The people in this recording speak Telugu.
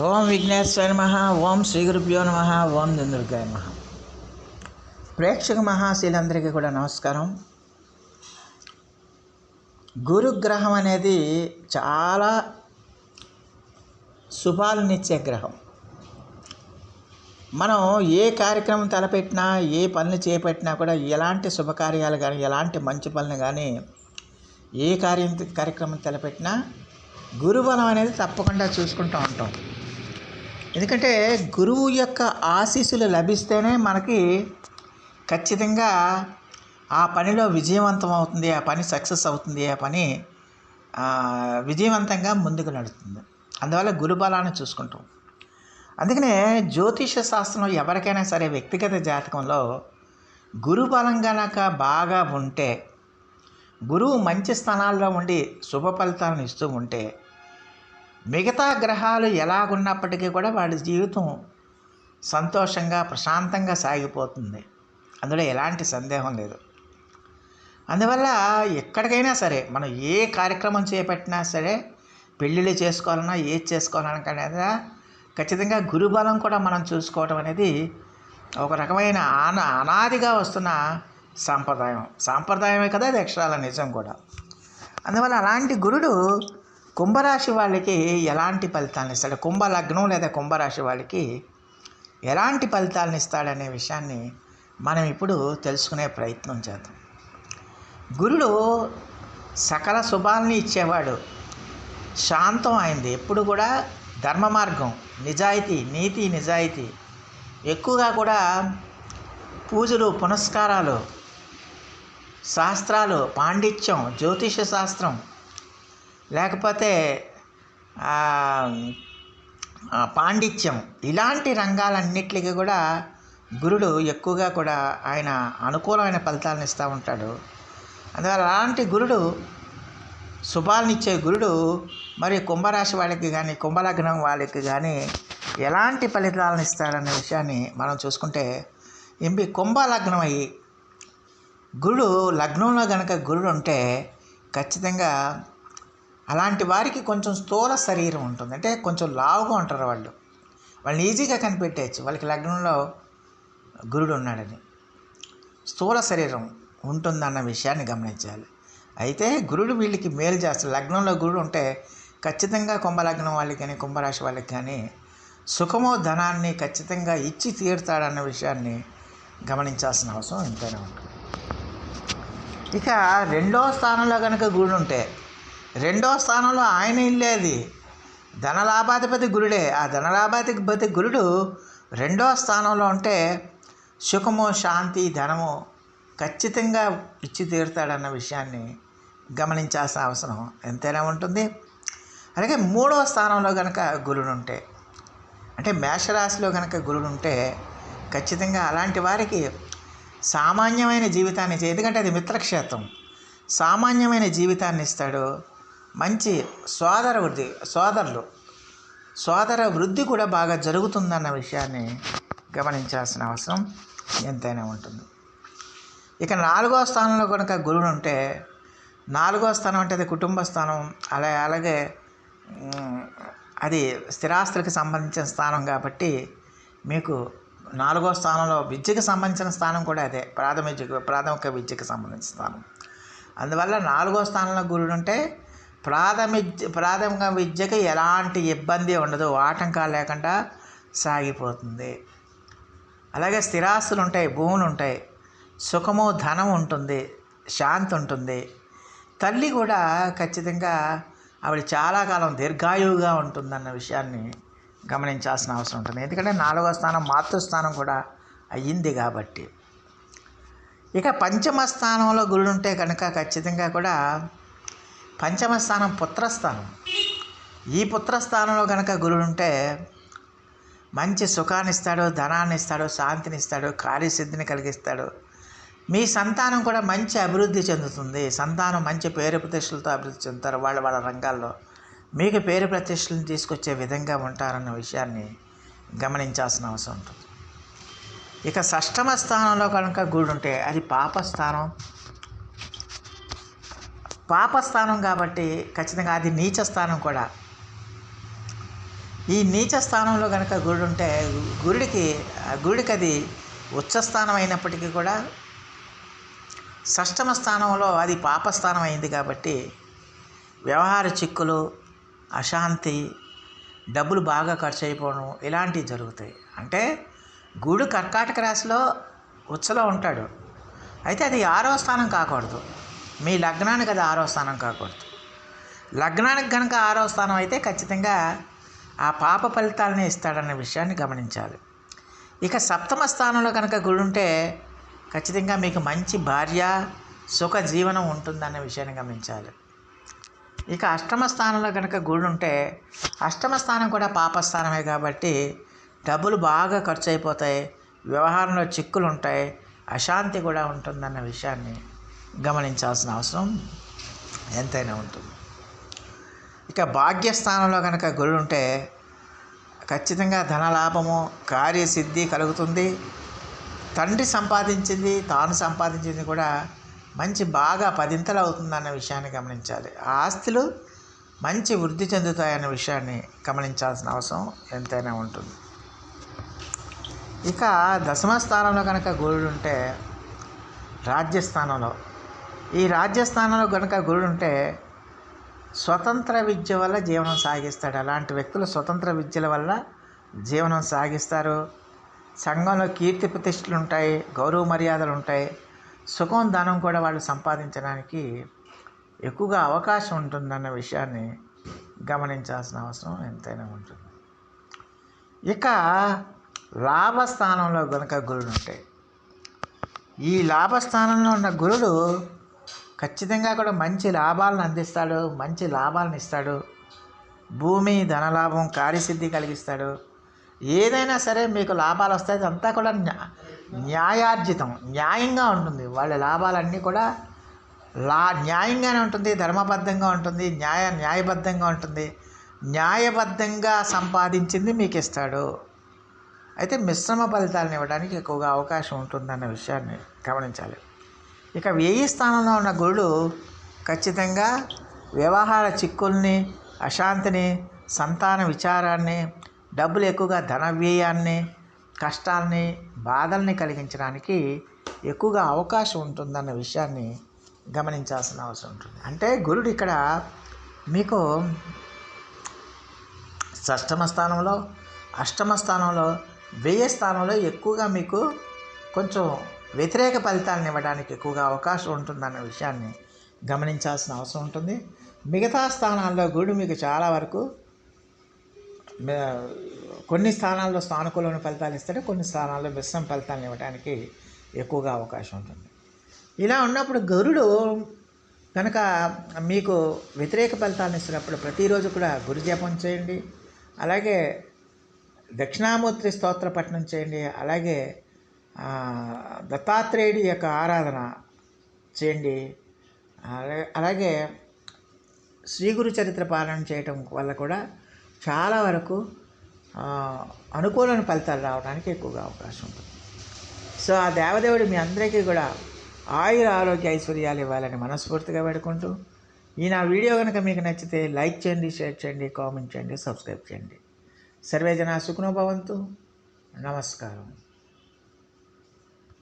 ఓం విఘ్నేశ్వర నమ ఓం శ్రీ గురుభ్యో నమ ఓం దుందుర్గాయ నమ. ప్రేక్షక మహాశీలందరికీ కూడా నమస్కారం. గురుగ్రహం అనేది చాలా శుభాలనిచ్చే గ్రహం. మనం ఏ కార్యక్రమం తలపెట్టినా ఏ పనులు చేపట్టినా కూడా ఎలాంటి శుభకార్యాలు కానీ ఎలాంటి మంచి పనులు కానీ ఏ కార్యం కార్యక్రమం తలపెట్టినా గురుబలం అనేది తప్పకుండా చూసుకుంటూ ఉంటాం. ఎందుకంటే గురువు యొక్క ఆశీస్సులు లభిస్తేనే మనకి ఖచ్చితంగా ఆ పనిలో విజయవంతం అవుతుంది ఆ పని సక్సెస్ అవుతుంది ఆ పని విజయవంతంగా ముందుకు నడుస్తుంది. అందువల్ల గురుబలాన్ని చూసుకుంటాం. అందుకనే జ్యోతిష శాస్త్రం ఎవరికైనా సరే వ్యక్తిగత జాతకంలో గురుబలం గనక బాగా ఉంటే గురువు మంచి స్థానాల్లో ఉండి శుభ ఫలితాలను ఇస్తూ ఉంటే మిగతా గ్రహాలు ఎలాగున్నప్పటికీ కూడా వాళ్ళ జీవితం సంతోషంగా ప్రశాంతంగా సాగిపోతుంది. అందులో ఎలాంటి సందేహం లేదు. అందువల్ల ఎక్కడికైనా సరే మనం ఏ కార్యక్రమం చేపట్టినా సరే పెళ్ళిళ్ళు చేసుకోవాలన్నా ఏది చేసుకోవాలన్నా ఖచ్చితంగా గురుబలం కూడా మనం చూసుకోవడం అనేది ఒక రకమైన ఆన అనాదిగా వస్తున్న సాంప్రదాయం. సాంప్రదాయమే కదా అది అక్షరాల నిజం కూడా. అందువల్ల అలాంటి గురుడు కుంభరాశి వాళ్ళకి ఎలాంటి ఫలితాలను ఇస్తాడు? కుంభలగ్నం లేదా కుంభరాశి వాళ్ళకి ఎలాంటి ఫలితాలను ఇస్తాడనే విషయాన్ని మనం ఇప్పుడు తెలుసుకునే ప్రయత్నం చేద్దాం. గురుడు సకల శుభాలని ఇచ్చేవాడు. శాంతం అయింది. ఎప్పుడు కూడా ధర్మ మార్గం నిజాయితీ నీతి నిజాయితీ. ఎక్కువగా కూడా పూజలు పునస్కారాలు శాస్త్రాలు పాండిత్యం జ్యోతిష శాస్త్రం లేకపోతే ఆ, పాండిత్యం ఇలాంటి రంగాలన్నిటికీ కూడా గురుడు ఎక్కువగా కూడా ఆయన అనుకూలమైన ఫలితాలను ఇస్తూ ఉంటాడు. అందువల్ల అలాంటి గురుడు శుభాలనిచ్చే గురుడు మరి కుంభరాశి వాళ్ళకి కానీ కుంభలగ్నం వాళ్ళకి కానీ ఎలాంటి ఫలితాలను ఇస్తాడనే విషయాన్ని మనం చూసుకుంటే ఎంపి కుంభలగ్నం అయ్యి గురుడు లగ్నంలో కనుక గురుడు ఉంటే ఖచ్చితంగా అలాంటి వారికి కొంచెం స్థూల శరీరం ఉంటుంది. అంటే కొంచెం లావుగా ఉంటారు వాళ్ళు. వాళ్ళని ఈజీగా కనిపెట్టేయచ్చు. వాళ్ళకి లగ్నంలో గురుడు ఉన్నాడని. స్థూల శరీరం ఉంటుందన్న విషయాన్ని గమనించాలి. అయితే గురుడు వీళ్ళకి మేలు చేస్తాడు లగ్నంలో గురుడు ఉంటే ఖచ్చితంగా కుంభలగ్నం వాళ్ళకి కానీ కుంభరాశి వాళ్ళకి కానీ సుఖమో ధనాన్ని ఖచ్చితంగా ఇచ్చి తీరుతాడన్న విషయాన్ని గమనించాల్సిన అవసరం ఎంతైనా ఉంటుంది. ఇక రెండో స్థానంలో కనుక గురుడు ఉంటే రెండో స్థానంలో ఆయన ఇల్లేది ధనలాభాధిపతి గురుడే. ఆ ధనలాభాధిపతి గురుడు రెండో స్థానంలో ఉంటే సుఖము శాంతి ధనము ఖచ్చితంగా ఇచ్చి తీరుతాడన్న విషయాన్ని గమనించాల్సిన అవసరం ఎంతైనా ఉంటుంది. అలాగే మూడవ స్థానంలో కనుక గురుడు ఉంటే అంటే మేషరాశిలో కనుక గురుడు ఉంటే ఖచ్చితంగా అలాంటి వారికి సామాన్యమైన జీవితాన్ని ఇచ్చే- ఎందుకంటే అది మిత్రక్షేత్రం. సామాన్యమైన జీవితాన్ని ఇస్తాడు. మంచి సోదర వృద్ధి సోదరులు సోదర వృద్ధి కూడా బాగా జరుగుతుందన్న విషయాన్ని గమనించాల్సిన అవసరం ఎంతైనా ఉంటుంది. ఇక నాలుగో స్థానంలో కనుక గురుడు ఉంటే నాలుగో స్థానం అంటే అది కుటుంబ స్థానం అలా అలాగే అది స్థిరాస్తులకు సంబంధించిన స్థానం కాబట్టి మీకు నాలుగో స్థానంలో విద్యకు సంబంధించిన స్థానం కూడా అదే ప్రాథమిక ప్రాథమిక విద్యకు సంబంధించిన స్థానం. అందువల్ల నాలుగో స్థానంలో గురుడు ఉంటే ప్రాథమిక ప్రాథమిక విద్యకి ఎలాంటి ఇబ్బంది ఉండదు. ఆటంకాలు లేకుండా సాగిపోతుంది. అలాగే స్థిరాస్తులు ఉంటాయి భూములు ఉంటాయి సుఖము ధనం ఉంటుంది శాంతి ఉంటుంది. తల్లి కూడా ఖచ్చితంగా ఆవిడ చాలా కాలం దీర్ఘాయువుగా ఉంటుందన్న విషయాన్ని గమనించాల్సిన అవసరం ఉంటుంది. ఎందుకంటే నాలుగో స్థానం మాతృస్థానం కూడా అయ్యింది కాబట్టి. ఇక పంచమ స్థానంలో గురుడు ఉంటే కనుక ఖచ్చితంగా కూడా పంచమ స్థానం పుత్రస్థానం. ఈ పుత్రస్థానంలో కనుక గురుడు ఉంటే మంచి సుఖాన్ని ఇస్తాడు ధనాన్ని ఇస్తాడు శాంతిని ఇస్తాడు కార్యసిద్ధిని కలిగిస్తాడు. మీ సంతానం కూడా మంచి అభివృద్ధి చెందుతుంది. సంతానం మంచి పేరు ప్రతిష్టలతో అభివృద్ధి చెందుతారు వాళ్ళ వాళ్ళ రంగాల్లో. మీకు పేరు ప్రతిష్టలను తీసుకొచ్చే విధంగా ఉంటారన్న విషయాన్ని గమనించాల్సిన అవసరం ఉంటుంది. ఇక షష్టమ స్థానంలో కనుక గురుడు ఉంటే అది పాపస్థానం. పాపస్థానం కాబట్టి ఖచ్చితంగా అది నీచ స్థానం కూడా. ఈ నీచ స్థానంలో కనుక గురుడు ఉంటే గురుడికి ఆ గురుడికి అది ఉచ్చస్థానం అయినప్పటికీ కూడా షష్టమ స్థానంలో అది పాపస్థానం అయింది కాబట్టి వ్యవహార చిక్కులు అశాంతి డబ్బులు బాగా ఖర్చు అయిపోవడం ఇలాంటివి జరుగుతాయి. అంటే గుడు కర్కాటక రాశిలో ఉచ్చలో ఉంటాడు. అయితే అది ఆరో స్థానం కాకూడదు. మీ లగ్నానికి అది ఆరో స్థానం కాకూడదు. లగ్నానికి కనుక ఆరో స్థానం అయితే ఖచ్చితంగా ఆ పాప ఫలితాలనే ఇస్తాడన్న విషయాన్ని గమనించాలి. ఇక సప్తమ స్థానంలో కనుక గుడి ఉంటే ఖచ్చితంగా మీకు మంచి భార్య సుఖ జీవనం ఉంటుందన్న విషయాన్ని గమనించాలి. ఇక అష్టమ స్థానంలో కనుక గుడి ఉంటే అష్టమ స్థానం కూడా పాపస్థానమే కాబట్టి డబ్బులు బాగా ఖర్చు అయిపోతాయి వ్యవహారంలో చిక్కులు ఉంటాయి అశాంతి కూడా ఉంటుందన్న విషయాన్ని గమనించాల్సిన అవసరం ఎంతైనా ఉంటుంది. ఇక భాగ్యస్థానంలో కనుక గుడి ఉంటే ఖచ్చితంగా ధనలాభము కార్యసిద్ధి కలుగుతుంది. తండ్రి సంపాదించింది తాను సంపాదించింది కూడా మంచి బాగా పదింతలు అవుతుందన్న విషయాన్ని గమనించాలి. ఆస్తులు మంచి వృద్ధి చెందుతాయన్న విషయాన్ని గమనించాల్సిన అవసరం ఎంతైనా ఉంటుంది. ఇక దశమ స్థానంలో కనుక గురుడు ఉంటే రాజ్యస్థానంలో ఈ రాజ్యస్థానంలో కనుక గురుడు ఉంటే స్వతంత్ర విద్య వల్ల జీవనం సాగిస్తాడు. అలాంటి వ్యక్తులు స్వతంత్ర విద్యల వల్ల జీవనం సాగిస్తారు. సంఘంలో కీర్తి ప్రతిష్టలు ఉంటాయి గౌరవ మర్యాదలు ఉంటాయి. సుఖం ధనం కూడా వాళ్ళు సంపాదించడానికి ఎక్కువగా అవకాశం ఉంటుందన్న విషయాన్ని గమనించాల్సిన అవసరం ఎంతైనా ఉంటుంది. ఇక లాభస్థానంలో కనుక గురుడు ఉంటాయి ఈ లాభస్థానంలో ఉన్న గురుడు ఖచ్చితంగా కూడా మంచి లాభాలను అందిస్తాడు మంచి లాభాలను ఇస్తాడు. భూమి ధనలాభం కార్యసిద్ధి కలిగిస్తాడు. ఏదైనా సరే మీకు లాభాలు వస్తాయి అదంతా కూడా న్యా- న్యాయార్జితం న్యాయంగా ఉంటుంది. వాళ్ళ లాభాలన్నీ కూడా లా న్యాయంగానే ఉంటుంది ధర్మబద్ధంగా ఉంటుంది న్యాయ న్యాయబద్ధంగా ఉంటుంది. న్యాయబద్ధంగా సంపాదించింది మీకు ఇస్తాడు. అయితే మిశ్రమ ఫలితాలను ఇవ్వడానికి ఎక్కువగా అవకాశం ఉంటుందన్న విషయాన్ని గమనించాలి. ఇక వెయ్యి స్థానంలో ఉన్న గురుడు ఖచ్చితంగా వ్యవహార చిక్కుల్ని అశాంతిని సంతాన విచారాన్ని డబ్బులు ఎక్కువగా ధన వ్యయాన్ని కష్టాల్ని బాధల్ని కలిగించడానికి ఎక్కువగా అవకాశం ఉంటుందన్న విషయాన్ని గమనించాల్సిన అవసరం ఉంటుంది. అంటే గురుడు ఇక్కడ మీకు షష్టమ స్థానంలో అష్టమ స్థానంలో వ్యయ స్థానంలో ఎక్కువగా మీకు కొంచెం వ్యతిరేక ఫలితాలను ఇవ్వడానికి ఎక్కువగా అవకాశం ఉంటుందన్న విషయాన్ని గమనించాల్సిన అవసరం ఉంటుంది. మిగతా స్థానాల్లో గురుడు మీకు చాలా వరకు కొన్ని స్థానాల్లో సానుకూలమైన ఫలితాలు ఇస్తాడు కొన్ని స్థానాల్లో మిశ్రమ ఫలితాలను ఇవ్వడానికి ఎక్కువగా అవకాశం ఉంటుంది. ఇలా ఉన్నప్పుడు గరుడు కనుక మీకు వ్యతిరేక ఫలితాలను ఇస్తున్నప్పుడు ప్రతిరోజు కూడా గురు జపం చేయండి. అలాగే దక్షిణామూర్తి స్తోత్ర పఠనం చేయండి. అలాగే దత్తాత్రేయుడి యొక్క ఆరాధన చేయండి. అలాగే అలాగే శ్రీ గురు చరిత్ర పాలన చేయటం వల్ల కూడా చాలా వరకు అనుకూలమైన ఫలితాలు రావడానికి ఎక్కువగా అవకాశం ఉంటుంది. సో ఆ దేవదేవుడు మీ అందరికీ కూడా ఆయుర ఆరోగ్య ఐశ్వర్యాలు ఇవ్వాలని మనస్ఫూర్తిగా పెడుకుంటూ ఈ నా వీడియో కనుక మీకు నచ్చితే లైక్ చేయండి షేర్ చేయండి కామెంట్ చేయండి సబ్స్క్రైబ్ చేయండి. సర్వే జన సుఖనోభవంతు నమస్కారం.